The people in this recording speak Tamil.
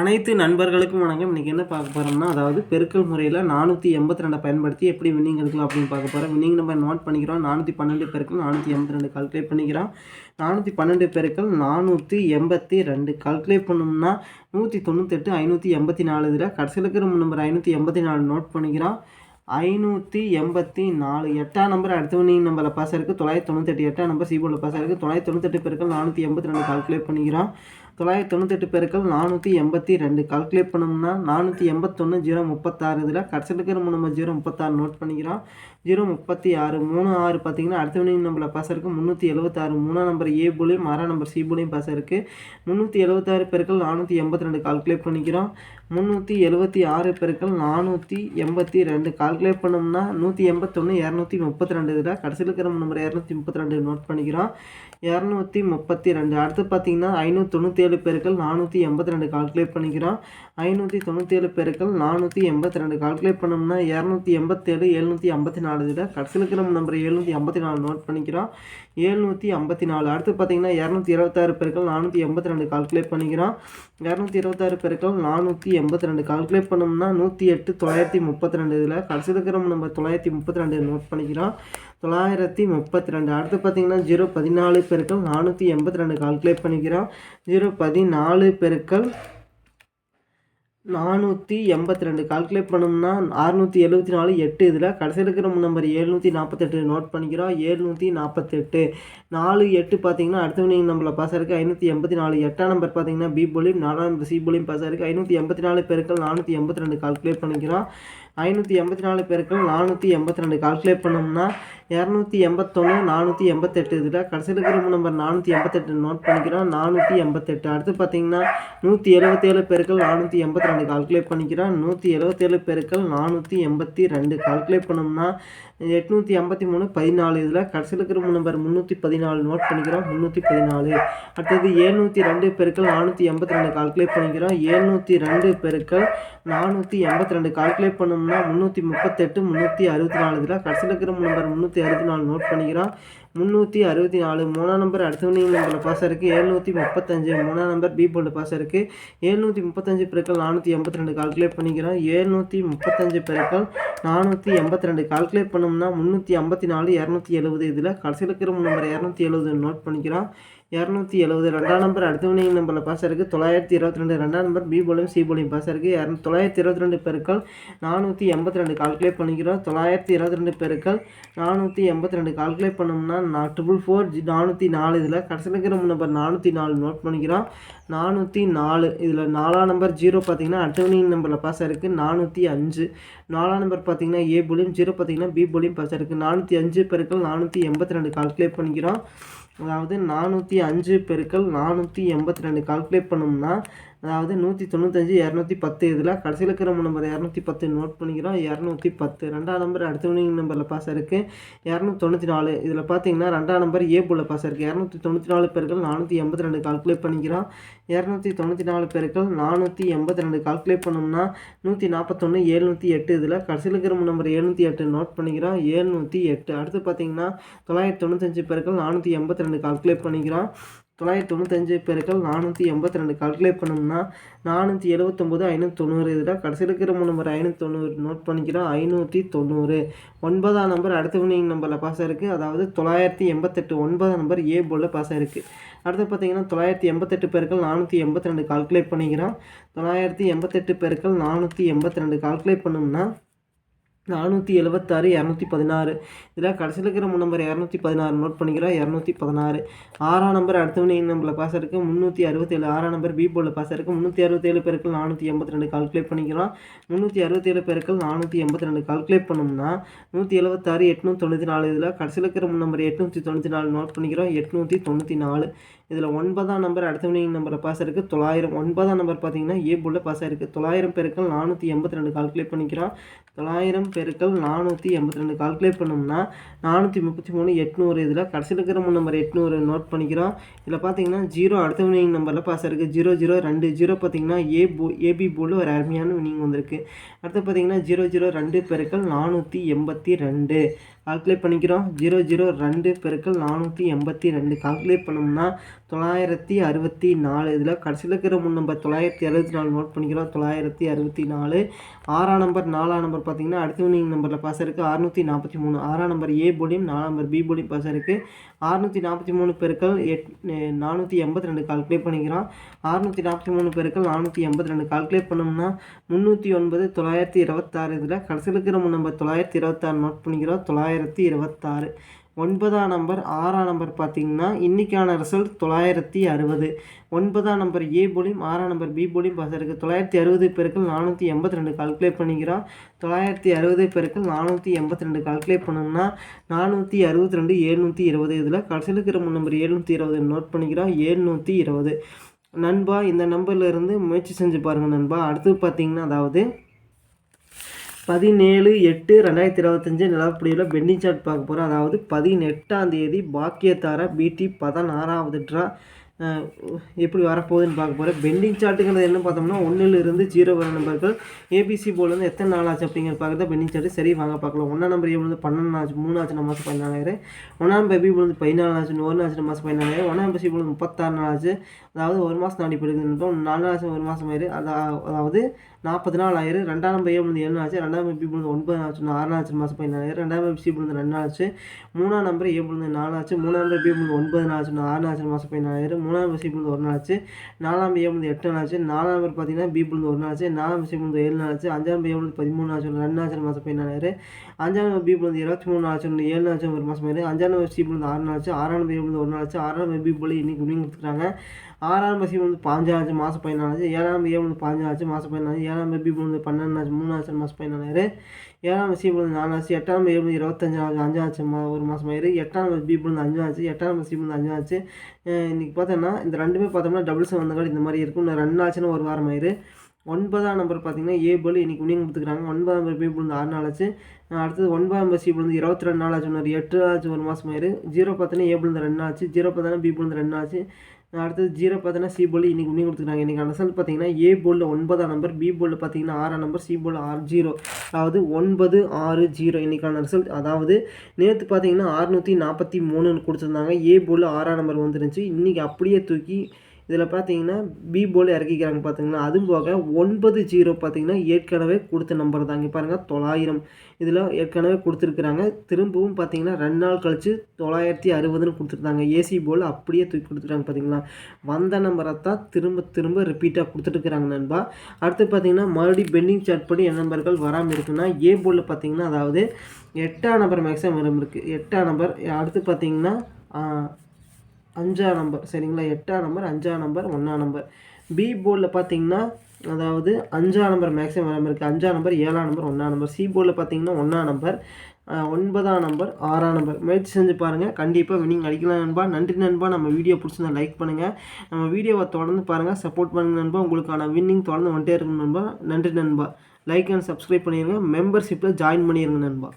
அனைத்து நண்பர்களுக்கும் வணக்கம். இன்றைக்கி என்ன பார்க்க போகிறோம்னா அதாவது பெருக்கல் முறையில் நானூற்றி எண்பத்தி ரெண்டை பயன்படுத்தி எப்படி வின்னிங் எடுக்கலாம் அப்படின்னு பார்க்க போகிறோம் வின்னிங் நம்ம நோட் பண்ணிக்கிறோம். நானூற்றி பன்னெண்டு பெருக்கள் நானூற்றி எண்பத்தி ரெண்டு கால்குலேட் பண்ணிக்கிறோம். நானூற்றி பன்னெண்டு பெருக்கள் நானூற்றி எண்பத்தி ரெண்டு கால்குலேட் பண்ணோம்னா நூற்றி தொண்ணூத்தெட்டு ஐநூற்றி எண்பத்தி நாலு இதில் கடைசியில் இருக்கிற நம்பர் ஐநூற்றி எண்பத்தி நாலு நோட் பண்ணிக்கிறோம். ஐநூற்றி எண்பத்தி நாலு எட்டாம் நம்பர் அடுத்த வின்னிங் நம்பரில் பாஸ் இருக்குது தொள்ளாயிரத்தி தொண்ணூத்தெட்டு எட்டாம் நம்பர் சிபோர்டில் பாஸ் இருக்குது தொள்ளாயிரத்தி தொண்ணூத்தெட்டு பெருக்கள் நானூற்றி எண்பத்தி ரெண்டு கால்குலேட் பண்ணிக்கிறோம். தொள்ளாயிரத்தி தொண்ணூத்தெட்டு பேருக்கள் நானூற்றி எண்பத்தி ரெண்டு. கால்குலேட் பண்ணோம்னா நானூற்றி எண்பத்தொன்று ஜீரோ முப்பத்தாறு. இதில் கடைசியில் இருக்கிற நம்ம ஜீரோ முப்பத்தாறு நோட் பண்ணிக்கிறோம். ஜீரோ முப்பத்தி ஆறு மூணு ஆறு பார்த்தீங்கன்னா அடுத்த வினிங் நம்பரில் பாஸ் இருக்குது முந்நூற்றி எழுபத்தாறு மூணாம் நம்பர் ஏ போலையும் ஆறாம் நம்பர் சி போலையும் பாஸ் இருக்குது முந்நூற்றி எழுபத்தாறு பெருக்கள் நானூற்றி எண்பத்தி ரெண்டு கால்குலேட் பண்ணிக்கிறோம். முந்நூற்றி எழுபத்தி ஆறு பெருக்கள் நானூற்றி எண்பத்தி ரெண்டு கால்குலேட் பண்ணோம்னா நூற்றி எண்பத்தொன்று இரநூத்தி முப்பத்தி ரெண்டு இதில் கடைசியில் இருக்கிற நம்பர் இரநூத்தி முப்பத்தி ரெண்டு நோட் பண்ணிக்கிறோம். இரநூத்தி முப்பத்தி ரெண்டு அடுத்து பார்த்தீங்கன்னா ஐநூற்றி தொண்ணூற்றி ஏழு பேருக்கள் நானூற்றி எண்பத்தி ரெண்டு கால்குலேட் பண்ணிக்கிறோம். ஐநூற்றி தொண்ணூற்றி ஏழு பேருக்கள் நானூற்றி எண்பத்தி ரெண்டு கால்குலேட் பண்ணோம்னா இரநூத்தி எண்பத்தேழு எழுநூற்றி ஐம்பத்தி நாலு இதில் கடைசியில் இருக்கிற நம்பர் எழுநூற்றி ஐம்பத்தி நாலு நோட் பண்ணிக்கிறோம். எழுநூற்றி ஐம்பத்தி நாலு. அடுத்து பார்த்தீங்கன்னா இரநூத்தி இருபத்தாறு பெருக்கள் நானூற்றி எண்பத்தி ரெண்டு கால்குலேட் பண்ணிக்கிறோம். இரநூத்தி இருபத்தாறு பெருக்கள் நானூற்றி எண்பத்தி ரெண்டு கால்குலேட் பண்ணோம்னா நூற்றி எட்டு தொள்ளாயிரத்தி முப்பத்தி ரெண்டு இதில் கடைசியில் இருக்கிற நம்பர் தொள்ளாயிரத்தி முப்பத்தி ரெண்டு நோட் பண்ணிக்கிறோம். தொள்ளாயிரத்தி முப்பத்தி ரெண்டு. அடுத்து பார்த்தீங்கன்னா ஜீரோ பதினாலு பெருக்கள் நானூற்றி எண்பத்தி ரெண்டு கால்குலேட் பண்ணிக்கிறோம். ஜீரோ பதினாலு பெருக்கள் நானூற்றி எண்பத்தி ரெண்டு கால்குலேட் பண்ணோம்னா அறுநூற்றி எழுபத்தி நாலு எட்டு இதில் கடைசியில் இருக்கிற நம்பர் ஏழ்நூற்றி நாற்பத்தெட்டு நோட் பண்ணிக்கிறோம். ஏழ்நூற்றி நாற்பத்தெட்டு. நாலு எட்டு பார்த்தீங்கன்னா அடுத்த வினிங் நம்பரில் பாஸ் இருக்குது ஐநூற்றி எண்பத்தி நாலு. எட்டாம் நம்பர் பார்த்தீங்கன்னா பி போலியும் நாலாம் நம்பர் சி போலியும் பாஸ் இருக்குது ஐநூற்றி எண்பத்தி நாலு பேருக்கள் நானூற்றி எண்பத்தி ரெண்டு கால்குலேட் பண்ணிக்கிறோம். ஐநூற்றி எண்பத்தி நாலு பேருக்கள் நானூற்றி எண்பத்தி ரெண்டு கால்குலேட் பண்ணோம்னா இரநூத்தி எண்பத்தொன்று நானூற்றி எண்பத்தெட்டு இதில் கடைசியில் இருக்கிற நம்பர் நானூற்றி எண்பத்தெட்டு நோட் பண்ணிக்கிறோம். நானூற்றி எண்பத்தெட்டு. அடுத்து பார்த்தீங்கன்னா நூற்றி எழுபத்தேழு பெருக்கள் நானூற்றி எண்பத்தி ரெண்டு கால்குலேட் பண்ணிக்கிறோம். நூற்றி எழுபத்தேழு பெருக்கள் நானூற்றி எண்பத்தி ரெண்டு கால்குலேட் பண்ணோம்னா எட்நூற்றி ஐம்பத்தி மூணு பதினாலு இதில் கடைசியில் இருக்கிற நம்பர் முந்நூற்றி பதினாலு நோட் பண்ணிக்கிறோம். முந்நூற்றி பதினாலு. அடுத்தது ஏழ்நூற்றி ரெண்டு பெருக்கள் நானூற்றி எண்பத்தி ரெண்டு கால்குலேட் பண்ணிக்கிறோம். ஏழ்நூற்றி ரெண்டு பெருக்கள் நானூற்றி எண்பத்தி ரெண்டு கால்குலேட் பண்ணோம்னா முந்நூற்றி முப்பத்தெட்டு முந்நூற்றி அறுபத்தி நாலு இதில் கடைசியில் இருக்கிற நம்பர் முந்நூற்றி அறுபத்தி நாலு நோட் பண்ணிக்கிறோம் முந்நூற்றி அறுபத்தி நாலு மூணாம் நம்பர் அடுத்த வினிங் நம்பரில் பாஸ் இருக்குது ஏழ்நூற்றி முப்பத்தஞ்சு மூணாம் நம்பர் பி போல்டு பாஸ் இருக்குது ஏழ்நூற்றி முப்பத்தஞ்சு பெருக்கள் நானூற்றி எண்பத்தி ரெண்டு கால்குலேட் பண்ணிக்கிறோம். எழுநூற்றி முப்பத்தஞ்சு பெருக்கள் நானூற்றி எண்பத்தி ரெண்டு கால்குலேட் பண்ணோம்னா முந்நூற்றி ஐம்பத்தி நாலு இரநூத்தி எழுபது இதில் கடைசியில் இருக்கிற நம்பர் இரநூத்தி எழுபது நோட் பண்ணிக்கிறோம். இரநூத்தி எழுபது ரெண்டாம் நம்பர் அடுத்த வினிங் நம்பரில் பாஸ் இருக்குது தொள்ளாயிரத்தி இருபத்தி ரெண்டு ரெண்டாம் நம்பர் பி போலையும் சி போலையும் பாஸ் இருக்குது இரநூ தொள்ளாயிரத்தி இருபத்தி ரெண்டு பெருக்கள் நானூற்றி எண்பத்தி ரெண்டு கால்குலேட் பண்ணிக்கிறோம். தொள்ளாயிரத்தி இருபத்தி ரெண்டு பெருக்கள் நானூற்றி எண்பத்தி ரெண்டு கால்குலேட் பண்ணோம்னா நான் ட்ரிபிள் ஃபோர் ஜி நானூற்றி நாலு இதில் கடைசியில் இருக்கிற நம்பர் நானூற்றி நாலு நோட் பண்ணிக்கிறோம். நானூற்றி நாலு இதில் நாலாம் நம்பர் ஜீரோ பார்த்தீங்கன்னா அட்டவணிங் நம்பரில் பாஸ் இருக்குது நானூற்றி அஞ்சு. நாலாம் நம்பர் பார்த்தீங்கன்னா ஏ போலியும் ஜீரோ பார்த்தீங்கன்னா பி போலியும் பாஸ் இருக்குது நானூற்றி அஞ்சு பெருக்கள் நானூற்றி எண்பத்தி ரெண்டு கால்குலேட் பண்ணிக்கிறோம். அதாவது நானூற்றி அஞ்சு பெருக்கள் நானூற்றி எண்பத்தி ரெண்டு கால்குலேட் பண்ணோம்னா அதாவது நூற்றி தொண்ணூத்தஞ்சு இரநூத்தி பத்து. இதில் கடைசியில் இருக்கிற நம்பர் இரநூத்தி பத்து நோட் பண்ணிக்கிறோம். இரநூத்தி பத்து. ரெண்டாம் நம்பர் அடுத்த வினிங் நம்பரில் பாஸ் இருக்குது இரநூத்தி தொண்ணூற்றி நாலு. இதில் பார்த்தீங்கன்னா ரெண்டாம் நம்பர் ஏ போல் பாஸ் இருக்குது இரநூத்தி தொண்ணூற்றி நாலு பேர்கள் நானூற்றி எண்பத்தி ரெண்டு கால்குலேட் பண்ணிக்கிறோம். இரநூத்தி தொண்ணூற்றி நாலு பேர்கள் நானூற்றி எண்பத்தி ரெண்டு கால்குலேட் பண்ணோம்னா நூற்றி நாற்பத்தொன்று ஏழ்நூற்றி எட்டு. இதில் கடைசியில் இருக்கிற நம்பர் எழுநூற்றி எட்டு நோட் பண்ணிக்கிறோம் ஏழ்நூற்றி எட்டு. அடுத்து பார்த்தீங்கன்னா தொள்ளாயிரத்தி தொண்ணூத்தஞ்சு பேர்கள் நானூற்றி எண்பத்தி ரெண்டு கால்குலேட் பண்ணிக்கிறோம் தொள்ளாயிரத்தி தொண்ணூத்தஞ்சு பெருக்கள் நானூற்றி எண்பத்தி ரெண்டு. கால்குலேட் பண்ணோம்னா நானூற்றி எழுபத்தொம்போது ஐநூற்றி தொண்ணூறு. இதில் கடைசியில் இருக்கிற நம்பர் ஐநூற்றி தொண்ணூறு. நோட் பண்ணிக்கிறோம் ஐநூற்றி தொண்ணூறு. ஒன்பதாம் நம்பர் அடுத்த வினிங் நம்பரில் பாஸ் இருக்குது அதாவது தொள்ளாயிரத்தி எண்பத்தெட்டு ஒன்பதாம் நம்பர் ஏ போலில் பாஸ் ஆயிருக்கு. அடுத்து பார்த்தீங்கன்னா தொள்ளாயிரத்தி எண்பத்தெட்டு பேருக்கள் நானூற்றி எண்பத்தி ரெண்டு. கால்குலேட் பண்ணிக்கிறோம். தொள்ளாயிரத்தி எண்பத்தெட்டு பேருக்கள் நானூற்றி எண்பத்தி ரெண்டு. கால்குலேட் பண்ணோம்னா நானூற்றி எழுபத்தாறு இரநூத்தி பதினாறு. இதில் கடைசியில் இருக்கிற நம்பர் இரநூத்தி பதினாறு நோட் பண்ணிக்கிறோம் இரநூத்தி பதினாறு. ஆறாம் நம்பர் அடுத்தவனே நம்பரில் பாஸ் இருக்குது முந்நூற்றி அறுபத்தேழு ஆறாம் நம்பர் பி போர்டில் பாஸ் இருக்குது முந்நூற்றி அறுபத்தேழு பேருக்கு நானூற்றி எண்பத்தி ரெண்டு கால்குலேட் பண்ணிக்கிறோம். முந்நூற்றி அறுபத்தேழு பேருக்கு நானூற்றி எண்பத்தி ரெண்டு கால்குலேட் பண்ணோம்னா நூற்றி எழுபத்தாறு எட்நூற்றி தொண்ணூற்றி நாலு இதில் கடைசியில் இருக்கிற நம்பர் எட்நூற்றி தொண்ணூற்றி நாலு நோட் பண்ணிக்கிறோம் எட்நூற்றி தொண்ணூற்றி நாலு. இதில் ஒன்பதாம் நம்பர் அடுத்த நம்பரில் பாஸ் இருக்குது தொள்ளாயிரம். ஒன்பதாம் நம்பர் பார்த்தீங்கன்னா ஏ போர்டில் பாஸ் ஆயிருக்கு தொள்ளாயிரம் பேருக்கு நானூற்றி எண்பத்தி ரெண்டு கால்குலேட் பண்ணிக்கிறோம். தொள்ளாயிரம் பெருக்கள் நானூற்றி எண்பத்தி ரெண்டு கால்குலேட் பண்ணோம்னா நானூற்றி முப்பத்தி மூணு எட்நூறு. இதில் கடைசியில் இருக்கிற நம்பர் எட்நூறு நோட் பண்ணிக்கிறோம். இதில் பார்த்தீங்கன்னா ஜீரோ அடுத்த வினிங் நம்பரில் பாஸ் இருக்குது ஜீரோ ஜீரோ ரெண்டு. ஜீரோ பார்த்தீங்கன்னா ஏ போ ஏபி போர்டில் ஒரு அருமையான வினிங் வந்திருக்கு. அடுத்து பார்த்தீங்கன்னா ஜீரோ ஜீரோ ரெண்டு பெருக்கள் நானூற்றி எண்பத்தி ரெண்டு. கால்குலேட் பண்ணிக்கிறோம். ஜீரோ ஜீரோ ரெண்டு பெருக்கள் நானூற்றி எண்பத்தி ரெண்டு. கால்குலேட் பண்ணோம்னா தொள்ளாயிரத்தி அறுபத்தி நாலு. இதில் கடைசியில் இருக்கிற முன் நம்பர் தொள்ளாயிரத்தி அறுபத்தி நாலு நோட் பண்ணிக்கிறோம். தொள்ளாயிரத்தி அறுபத்தி நாலு. ஆறாம் நம்பர் நாலாம் நம்பர் பார்த்தீங்கன்னா அடுத்த வினிங் நம்பரில் பாஸ் இருக்குது அறுநூற்றி நாற்பத்தி மூணு. ஆறாம் நம்பர் ஏ போலியும் நாலாம் நம்பர் பி போலியும் பாஸ் இருக்குது அறுநூற்றி நாற்பத்தி மூணு பெருக்கள் எட் நானூற்றி எண்பத்தி ரெண்டு. கால்குலேட் பண்ணிக்கிறோம். அறுநூற்றி நாற்பத்தி மூணு பெருக்கள் நானூற்றி எண்பத்தி ரெண்டு. கால்குலேட் பண்ணோம்னா முந்நூற்றி ஒன்பது தொள்ளாயிரத்தி இருபத்தாறு. இதில் கடைசியில் இருக்கிற முன் நம்பர் தொள்ளாயிரத்தி இருபத்தாறு. நோட் பண்ணிக்கிறோம். தொள்ளாயிரத்தி தொள்ளாயிரத்தி இருபத்தாறு. ஒன்பதாம் நம்பர் ஆறாம் நம்பர் பார்த்தீங்கன்னா இன்றைக்கான ரிசல்ட் தொள்ளாயிரத்தி அறுபது. ஒன்பதாம் நம்பர் ஏ போலியும் ஆறாம் நம்பர் பி போலியும் பாஸ் இருக்குது தொள்ளாயிரத்தி அறுபது பெருக்கள் நானூற்றி எண்பத்தி ரெண்டு கால்குலேட் பண்ணிக்கிறோம். தொள்ளாயிரத்தி அறுபது பெருக்கள் நானூற்றி எண்பத்தி ரெண்டு கால்குலேட் பண்ணோம்னா நானூற்றி அறுபத்தி ரெண்டு ஏழ்நூற்றி இருபது. இதில் கடைசியில் இருக்கிற முன் நம்பர் ஏழ்நூற்றி இருபது நோட் பண்ணிக்கிறோம். ஏழ்நூற்றி இருபது. நண்பா இந்த நம்பர்லேருந்து முயற்சி செஞ்சு பாருங்கள் நண்பா. அடுத்து பார்த்தீங்கன்னா அதாவது பதினேழு எட்டு ரெண்டாயிரத்தி இருபத்தஞ்சு நிலப்படியில் பெண்டிங் சார்ட் பார்க்க போகிறோம் அதாவது பதினெட்டாம் தேதி பாக்கியத்தார பிடி பதினாறாவது ட்ரா எப்படி வரப்போகுதுன்னு பார்க்க போகிறேன் பெண்டிங் சார்ட்டுங்கிறது என்ன பார்த்தோம்னா ஒன்றிலிருந்து ஜீரோ வர நம்பர்கள் ஏபிசி போர்டு எத்தனை நாள் ஆச்சு அப்படிங்கிற பார்க்குறது பெண்டிங் சார்ட்டு சரி வாங்க பார்க்கலாம். ஒன்றாம் நம்பர் ஏழு பன்னெண்டு ஆச்சு மூணு ஆச்சு மாதம் பதினாலாயிரம். ஒன்றாம் பேபி பொழுது பதினாலு ஆச்சு ஒரு ஆச்சு மாதம் பதினாலாயிரம். ஒன்றாம் பேசி பொழுது முப்பத்தாறு நாள் ஆச்சு. அதாவது ஒரு மாதம் தாண்டி போயிருக்கு நாலு ஆச்சு ஒரு மாதம் ஆயிரு. அதாவது நாற்பது நாள் ஆயிரு. ரெண்டாம் நம்பர் ஏழு ஏழு ஆச்சு. ரெண்டாம் பேபி பொழுது ஒன்பது ஆச்சு ஆறு ஆச்சு மாதம் பதினாலாயிரம். ரெண்டாம் பேபி சி பொழுது ரெண்டு நாள் ஆச்சு மூணாம் நம்பர் ஏ பொழுது நாலு ஆச்சு. மூணாம் நம்பர் பி பொழுது ஒன்பது நாள் ஆறு நாச்சு மாதம் பதினாலாயிரம். மூணாம் நம்பர் சி ஒரு நாள் ஆச்சு. நாலாம் ஏ வந்து எட்டு நாள் ஆச்சு. நாலாம் பேர் பார்த்தீங்கன்னா பி வந்து ஒரு நாள் ஆச்சு. நாலாம் சி பொழுது ஏழு நாள் ஆச்சு. அஞ்சாம் ஏ வந்து பதிமூணு ஆச்சு. ரெண்டு ஆச்சு மாதம் பதினாலாயிரம் அஞ்சாம் பிபிள் பி இருபத்தி மூணு ஆச்சு. ஏழு ஆச்சு ஒரு மாதம் ஆயிரு அஞ்சாம் நம்பர் சி ஆறு நாள் ஆச்சு. ஆறாம் நம்பர் வந்து ஒரு நாள் ஆச்சு. ஆறாம் நம்பர் பி இன்னைக்கு முடிவு கொடுத்துருக்காங்க. ஆறாம் பசி வந்து பாஞ்சாச்சு மாதம் பதினாலாச்சு ஏழாம் ஏ வந்து பாஞ்சாச்சு மாதம் பதினாலு ஏழாம் பி வந்து பன்னெண்டாச்சு மூணாச்சு மாதம் பதினாலாயிரம் ஏழாம் சி வந்து நாலாச்சு எட்டாம் ஏ வந்து இருபத்தஞ்சு ஆச்சு அஞ்சாச்சு மா ஒரு மாதம் ஆயிரு. எட்டாம் பி வந்து அஞ்சாச்சு எட்டாம் சி வந்து அஞ்சாச்சு இன்றைக்கி இன்னைக்கு பார்த்தோன்னா இந்த ரெண்டுமே பார்த்தோம்னா டபுள்ஸ் வந்தங்காடி இந்த மாதிரி இருக்கும். இன்னும் ரெண்டு ஆச்சுன்னு ஒரு வாரம் ஆயிரு. ஒன்பதாம் நம்பர் பார்த்தீங்கன்னா ஏ போல் இன்னைக்கு வினிங் கொடுத்துக்கிறாங்க. ஒன்பதாம் நம்பர் பி வந்து ஆறு நாள் ஆச்சு. அடுத்தது ஒன்பதாம் நம்பர் சி வந்து இருபத்தி ரெண்டு நாள் ஆச்சு. ஒன்று எட்டு ஆச்சு ஒரு மாதம் ஆயிரு. ஜீரோ பார்த்தோன்னா ஏ வந்து ரெண்டு ஆச்சு. ஜீரோ பார்த்தோன்னா பி வந்து ரெண்டு ஆச்சு. அடுத்தது ஜீரோ பார்த்தீங்கன்னா சி போல் இன்றைக்கி முன்னே கொடுத்துருக்காங்க. இன்றைக்கி ரிசல்ட் பார்த்தீங்கன்னா ஏ போலில் ஒன்பதாம் நம்பர் பி போலில் பார்த்தீங்கன்னா ஆறாம் நம்பர் சி போல் ஆறு ஜீரோ அதாவது ஒன்பது ஆறு ஜீரோ இன்றைக்கான ரிசல்ட் அதாவது நேற்று பார்த்தீங்கன்னா அறுநூற்றி நாற்பத்தி மூணுன்னு கொடுத்துருந்தாங்க. ஏ போலில் ஆறாம் நம்பர் வந்துருந்துச்சு. இன்றைக்கி அப்படியே தூக்கி இதில் பார்த்தீங்கன்னா பி போல் இறக்கிக்கிறாங்க பார்த்தீங்கன்னா அதுவும் போக ஒன்பது ஜீரோ பார்த்தீங்கன்னா ஏற்கனவே கொடுத்த நம்பர் தாங்க. பாருங்கள் தொள்ளாயிரம். இதில் ஏற்கனவே கொடுத்துருக்குறாங்க. திரும்பவும் பார்த்தீங்கன்னா ரெண்டு நாள் கழித்து தொள்ளாயிரத்தி அறுபதுன்னு கொடுத்துருந்தாங்க. ஏசி போல் அப்படியே தூக்கி கொடுத்துருக்காங்க பார்த்தீங்களா? வந்த நம்பரை தான் திரும்ப திரும்ப ரிப்பீட்டாக கொடுத்துட்டுருக்குறாங்க நண்பா. அடுத்து பார்த்தீங்கன்னா மறுபடியும் பெண்டிங் சார்ட் படி என்ன நம்பர்கள் வராமல் இருக்குன்னா ஏ போலில் பார்த்தீங்கன்னா அதாவது எட்டாம் நம்பர் மேக்ஸிமம் வரும் இருக்குது எட்டாம் நம்பர் அடுத்து பார்த்தீங்கன்னா அஞ்சாம் நம்பர் சரிங்களா? எட்டாம் நம்பர் அஞ்சாம் நம்பர் ஒன்றாம் நம்பர் பி போர்டில் பார்த்தீங்கன்னா அதாவது அஞ்சாம் நம்பர் மேக்ஸிமம் வராமல் இருக்குது அஞ்சாம் நம்பர் ஏழாம் நம்பர் ஒன்றாம் நம்பர் சி போர்டில் பார்த்தீங்கன்னா ஒன்றாம் நம்பர் ஒன்பதாம் நம்பர் ஆறாம் நம்பர் முயற்சி செஞ்சு பாருங்கள் கண்டிப்பாக வினிங் அடிக்கலாம் நண்பா. நன்றி நண்பா. நம்ம வீடியோ பிடிச்சிருந்தா லைக் பண்ணுங்கள் நம்ம வீடியோவை தொடர்ந்து பாருங்கள் சப்போர்ட் பண்ணுங்க நண்பா. உங்களுக்கான வின்னிங் தொடர்ந்து வந்துட்டே இருக்கும் நண்பா. நன்றி நண்பா. லைக் அண்ட் சப்ஸ்கிரைப் பண்ணிடுங்க மெம்பர்ஷிப்பில் ஜாயின் பண்ணிடுங்க நண்பா.